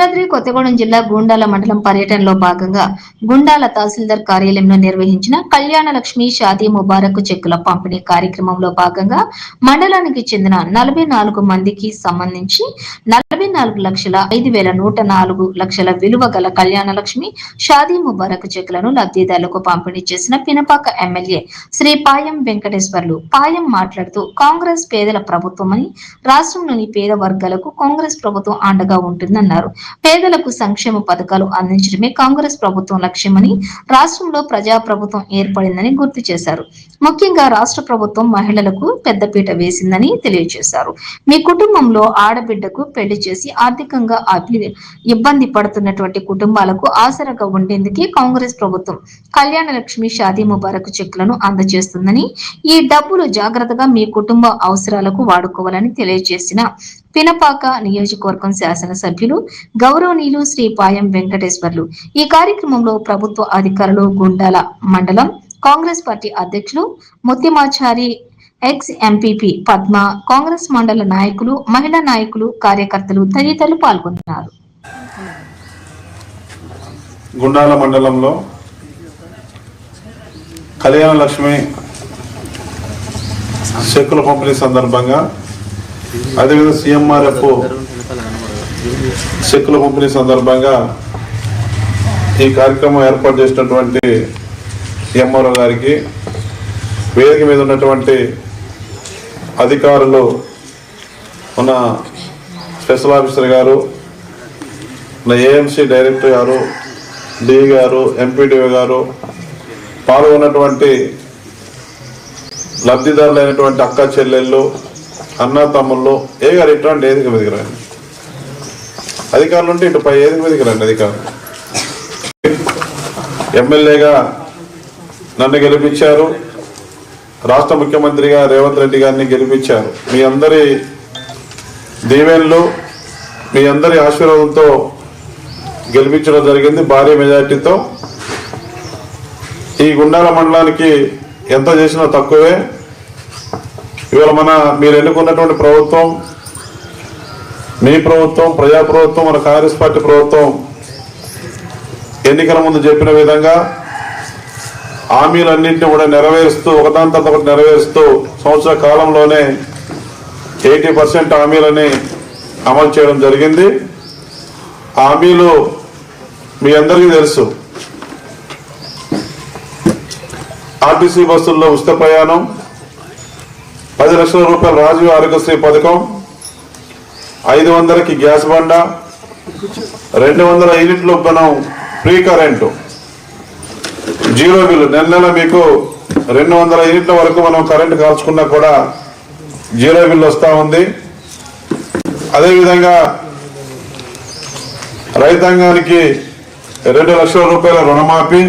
భద్రాద్రి కొత్తగూడెం జిల్లా గుండాల మండలం పర్యటనలో భాగంగా గుండాల తహసీల్దార్ కార్యాలయంలో నిర్వహించిన కళ్యాణ లక్ష్మి షాదీ ముబారక్ చెక్కుల పంపిణీ కార్యక్రమంలో భాగంగా మండలానికి చెందిన నలభై నాలుగు మందికి సంబంధించి నలభై నాలుగు లక్షల ఐదు వేల నూట నాలుగు లక్షల విలువ గల కళ్యాణ లక్ష్మి షాదీ ముబారక్ చెక్కులను లబ్ధిదారులకు పంపిణీ చేసిన పినపాక ఎమ్మెల్యే శ్రీ పాయం వెంకటేశ్వర్లు పాయం మాట్లాడుతూ కాంగ్రెస్ పేదల ప్రభుత్వమని రాష్ట్రంలోని పేద వర్గాలకు కాంగ్రెస్ ప్రభుత్వం అండగా ఉంటుందన్నారు. పేదలకు సంక్షేమ పథకాలు అందించడమే కాంగ్రెస్ ప్రభుత్వం లక్ష్యమని రాష్ట్రంలో ప్రజా ప్రభుత్వం ఏర్పడిందని గుర్తు చేశారు. ముఖ్యంగా రాష్ట్ర ప్రభుత్వం మహిళలకు పెద్దపీట వేసిందని తెలియజేశారు. మీ కుటుంబంలో ఆడబిడ్డకు పెళ్ళి చేసి ఆర్థికంగా ఇబ్బంది పడుతున్నటువంటి కుటుంబాలకు ఆసరాగా ఉండేందుకే కాంగ్రెస్ ప్రభుత్వం కళ్యాణ లక్ష్మి షాదీ ముబారక్ చెక్లను అందజేస్తుందని ఈ డబ్బులు జాగ్రత్తగా మీ కుటుంబ అవసరాలకు వాడుకోవాలని తెలియజేసిన పినపాక నియోజకవర్గం శాసనసభ్యులు గౌరవనీయులు శ్రీ పాయం వెంకటేశ్వర్లు. ఈ కార్యక్రమంలో ప్రభుత్వ అధికారులు గుండాల మండలం కాంగ్రెస్ పార్టీ అధ్యక్షులు ముత్యమాచారి ఎక్స్ ఎంపీపీ పద్మ కాంగ్రెస్ మండల నాయకులు మహిళా నాయకులు కార్యకర్తలు తదితరులు పాల్గొన్నారు. గుండాల మండలంలో కళ్యాణ లక్ష్మి చెక్కుల పంపిణీ సందర్భంగా అదేవిధంగా సిఎంఆర్ఎఫ్ చెక్కుల పంపిణీ సందర్భంగా ఈ కార్యక్రమం ఏర్పాటు చేసినటువంటి ఎంఆర్ఓ గారికి వేదిక మీద ఉన్నటువంటి అధికారులు మన స్పెషల్ ఆఫీసర్ గారు మన ఏఎంసీ డైరెక్టర్ గారు డి గారు ఎంపీడీఓ గారు పాల్గొన్నటువంటి లబ్ధిదారులైనటువంటి అక్క చెల్లెళ్ళు అన్న తమ్ముళ్ళు ఏ గారు ఇటువంటి ఏదిక మీదకి రండి. అధికారులు ఉంటే ఇటు పై ఏదిక మీదకి రండి అధికారులు. ఎమ్మెల్యేగా నన్ను గెలిపించారు. రాష్ట్ర ముఖ్యమంత్రిగా రేవంత్ రెడ్డి గారిని గెలిపించారు. మీ అందరి దీవెన్లు మీ అందరి ఆశీర్వాదంతో గెలిపించడం జరిగింది భారీ మెజార్టీతో. ఈ గుండాల మండలానికి ఎంత చేసినా తక్కువే. ఇవాళ మన మీరు ఎన్నుకున్నటువంటి ప్రభుత్వం మీ ప్రభుత్వం ప్రజా ప్రభుత్వం మన కాంగ్రెస్ పార్టీ ప్రభుత్వం ఎన్నికల ముందు చెప్పిన విధంగా హామీలన్నింటినీ కూడా నెరవేరుస్తూ ఒకదాని తర్వాత ఒకటి నెరవేరుస్తూ సంవత్సర కాలంలోనే ఎయిటీ పర్సెంట్ హామీలని అమలు చేయడం జరిగింది. హామీలు మీ అందరికీ తెలుసు. ఆర్టీసీ బస్సుల్లో ఉచిత ప్రయాణం పది లక్షల రూపాయల రాజీవ్ ఆరోగ్యశ్రీ పథకం ఐదు వందలకి గ్యాస్ బండ రెండు వందల యూనిట్లు మనం ఫ్రీ కరెంటు. Zero bill. నెల నెల మీకు రెండు వందల యూనిట్ల వరకు మనం కరెంటు కాల్చుకున్నా కూడా జీరో బిల్లు వస్తూ ఉంది. అదేవిధంగా రైతాంగానికి రెండు లక్షల రూపాయల రుణమాఫీ.